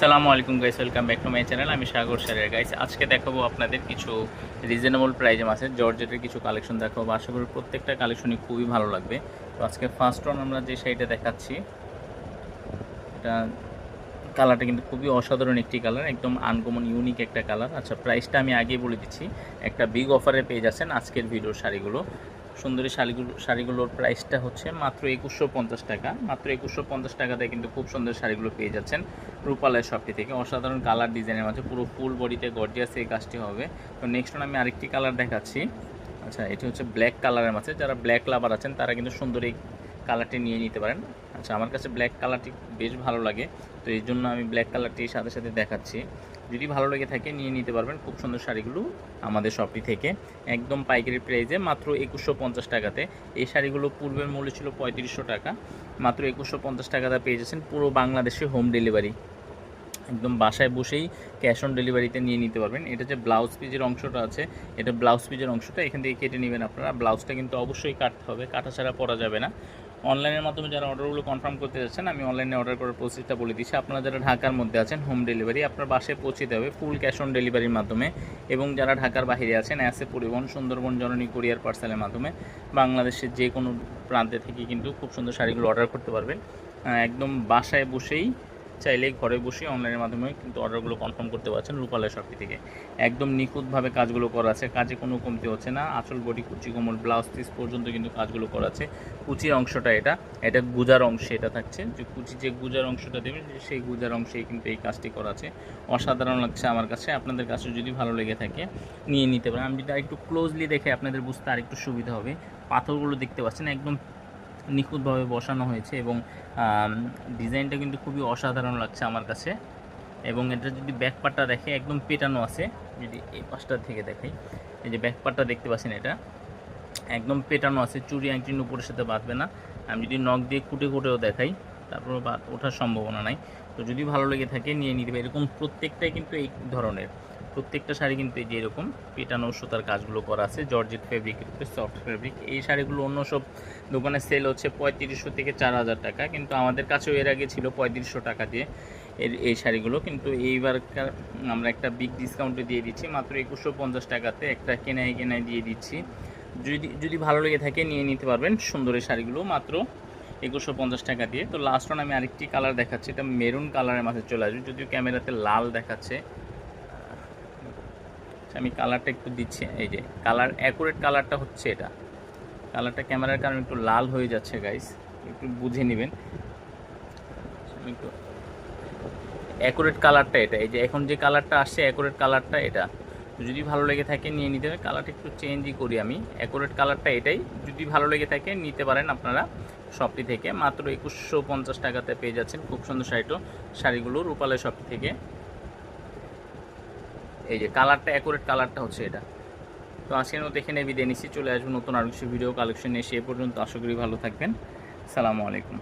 সালামু আলাইকুম guys welcome back to my channel আমি সাগর স্যারের গাইস আজকে দেখাবো আপনাদের কিছু রিজনেবল প্রাইজে মাছের জর্জেটের কিছু কালেকশন দেখাবো। আশা করি প্রত্যেকটা কালেকশনই খুবই ভালো লাগবে। তো আজকে ফার্স্ট ওয়ান আমরা যে শাড়িটা দেখাচ্ছি, এটা কালারটা কিন্তু খুবই অসাধারণ একটি কালার একদম আনকমন ইউনিক একটা কালার আচ্ছা প্রাইসটা আমি আগেই বলে দিচ্ছি। একটা বিগ অফারে পেয়ে যাচ্ছেন আজকের ভিডিওর শাড়িগুলো। সুন্দরী শাড়িগুলো শাড়িগুলোর প্রাইসটা হচ্ছে মাত্র একুশশো পঞ্চাশ টাকা। মাত্র একুশশো পঞ্চাশ টাকাতে কিন্তু খুব সুন্দর শাড়িগুলো পেয়ে যাচ্ছেন রূপালয় শপটি থেকে। অসাধারণ কালার ডিজাইনের মাঝে পুরো ফুল বডিতে গর্জিয়াস এই কাজটি হবে। তো নেক্সট আমি আরেকটি কালার দেখাচ্ছি। আচ্ছা এটি হচ্ছে ব্ল্যাক কালারের মাঝে। যারা ব্ল্যাক লাভার আছেন, তারা কিন্তু সুন্দর এই কালারটি নিয়ে নিতে পারেন। আচ্ছা আমার কাছে ব্ল্যাক কালারটি বেশ ভালো লাগে। তো এই জন্য আমি ব্ল্যাক কালারটি সাথে সাথে দেখাচ্ছি। যদি ভালো লেগে থাকে, নিয়ে নিতে পারবেন। খুব সুন্দর শাড়িগুলো আমাদের শপটি থেকে। একদম পাইকারি প্রাইসে মাত্র একুশশো পঞ্চাশ টাকাতে। এই শাড়িগুলো পূর্বের মূল্য ছিল পঁয়ত্রিশশো টাকা। মাত্র একুশশো পঞ্চাশ টাকাতে পেয়ে যাচ্ছেন পুরো বাংলাদেশে হোম ডেলিভারি একদম বাসায় বসেই ক্যাশ অন ডেলিভারিতে নিয়ে নিতে পারবেন। এটা যে ব্লাউজ পিজের অংশটা আছে, এটা ব্লাউজ পিজের অংশটা এখান থেকে কেটে নেবেন আপনারা। ব্লাউজটা কিন্তু অবশ্যই কাটতে হবে। কাটা ছাড়া পরা যাবে না। অনলাইনের মাধ্যমে যারা অর্ডারগুলো কনফার্ম করতে যাচ্ছেন, আমি অনলাইনে অর্ডার করার প্রসেসটা বলে দিচ্ছি। আপনারা যারা ঢাকার মধ্যে আছেন হোম ডেলিভারি আপনার বাসায় পৌঁছে দেবে ফুল ক্যাশ অন ডেলিভারির মাধ্যমে। এবং যারা ঢাকার বাইরে আছেন অ্যাসে পরিবহন, সুন্দরবন জননী কুরিয়ার পার্সেলের মাধ্যমে, বাংলাদেশের যে কোনো প্রান্তে থেকে কিন্তু খুব সুন্দর শাড়িগুলো অর্ডার করতে পারবেন। একদম বাসায় বসেই চাইলে ঘরে বসে অনলাইনের মাধ্যমে কিন্তু অর্ডারগুলো কনফার্ম করতে পারছেন রূপালয় শপটি থেকে। একদম নিখুঁতভাবে কাজগুলো করা আছে, কাজে কোনো কমতি হচ্ছে না। আঁচল, বডি, কুচি কোমল ব্লাউজ পিস পর্যন্ত কিন্তু কাজগুলো করা আছে। কুচির অংশটা এটা এটা গুজার অংশে এটা থাকছে। যে কুচি যে গুজার অংশটা দেবেন সেই গুজার অংশেই কিন্তু এই কাজটি করা আছে। অসাধারণ লাগছে আমার কাছে। আপনাদের কাছে যদি ভালো লেগে থাকে, নিয়ে নিতে পারেন। আমি যদি একটু ক্লোজলি দেখে আপনাদের বুঝতে আর একটু সুবিধা হবে। পাথরগুলো দেখতে পাচ্ছেন, একদম নিখুঁতভাবে বসানো হয়েছে এবং ডিজাইনটা কিন্তু খুবই অসাধারণ লাগছে আমার কাছে। এবং এটা যদি ব্যাক পার্টটা দেখে একদম পেটানো আছে, যদি এই পাশটা থেকে দেখাই। এই যে ব্যাক পার্টটা দেখতে পাচ্ছেন এটা। একদম পেটানো আছে চুরি আংটির উপরের সাথে বাঁধবে না। আমি যদি নখ দিয়ে কুটে কুটেও দেখাই তারপর ওঠার সম্ভাবনা নাই। তো যদি ভালো লেগে থাকে, নিয়ে নিতে পারি। এরকম প্রত্যেকটাই কিন্তু এই ধরনের। প্রত্যেকটা শাড়ি কিন্তু এই যে এরকম পেটানো সুতার কাজগুলো করা আছে, জর্জেট ফেব্রিকের উপরে সফট ফেব্রিক এই শাড়িগুলো অন্য সব দোকানে সেল হচ্ছে পঁয়ত্রিশশো থেকে চার হাজার টাকা, কিন্তু আমাদের কাছেও এর আগে ছিল পঁয়ত্রিশশো টাকা দিয়ে এর এই শাড়িগুলো, কিন্তু এইবার আমরা একটা বিগ ডিসকাউন্টে দিয়ে দিচ্ছি, মাত্র একুশশো পঞ্চাশ টাকাতে একটা কেনায় কেনায় দিয়ে দিচ্ছি। যদি যদি ভালো লেগে থাকে নিয়ে নিতে পারবেন সুন্দর এই শাড়িগুলো, মাত্র একুশশো পঞ্চাশ টাকা দিয়ে। তো লাস্ট ওয়ান আমি আরেকটি কালার দেখাচ্ছি, এটা মেরুন কালারের মাঝে চলে আসবে, যদিও ক্যামেরাতে লাল দেখাচ্ছে। আচ্ছা, আমি কালারটা একটু দিচ্ছি এই যে কালার অ্যাকুরেট কালারটা হচ্ছে এটা। কালারটা ক্যামেরার কারণে একটু লাল হয়ে যাচ্ছে গাইস একটু বুঝে নেবেন। একটু অ্যাকুরেট কালারটা এটা। এই যে এখন যে কালারটা আসছে অ্যাকুরেট কালারটা এটা। যদি ভালো লেগে থাকে নিয়ে নিতে হবে। কালারটা একটু চেঞ্জই করি আমি। অ্যাকুরেট কালারটা এটাই। যদি ভালো লেগে থাকে নিতে পারেন আপনারা শপটি থেকে। মাত্র একুশশো পঞ্চাশ টাকাতে পেয়ে যাচ্ছেন। খুব সুন্দর শাড়িটো। শাড়িগুলো রূপালয় শপটি থেকে। এই যে কালারটা অ্যাকুরেট কালারটা হচ্ছে এটা। তো আজকের মতো এখানে বিদায় নিচ্ছি, চলে আসব নতুন আরও কিছু ভিডিও কালেকশন এসে এ পর্যন্ত। আশা করি ভালো থাকবেন। সালামু আলাইকুম।